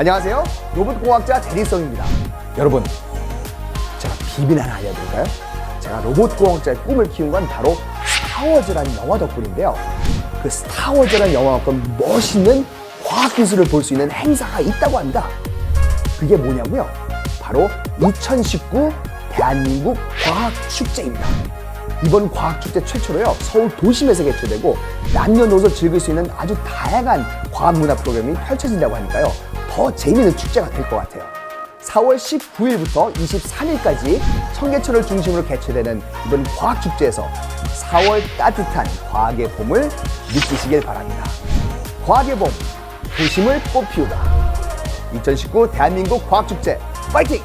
안녕하세요. 로봇공학자 대리성입니다. 여러분, 제가 비밀 하나 알려드릴까요? 제가 로봇공학자의 꿈을 키운 건 바로 스타워즈라는 영화 덕분인데요. 그 스타워즈라는 영화만큼 멋있는 과학기술을 볼 수 있는 행사가 있다고 합니다. 그게 뭐냐고요? 바로 2019 대한민국 과학축제입니다. 이번 과학축제 최초로요 서울 도심에서 개최되고 남녀노소 즐길 수 있는 아주 다양한 과학문화 프로그램이 펼쳐진다고 하니까요 더 재미있는 축제가 될 것 같아요. 4월 19일부터 23일까지 청계천을 중심으로 개최되는 이번 과학축제에서 4월 따뜻한 과학의 봄을 느끼시길 바랍니다. 과학의 봄 도심을 꽃피우다. 2019 대한민국 과학축제 파이팅!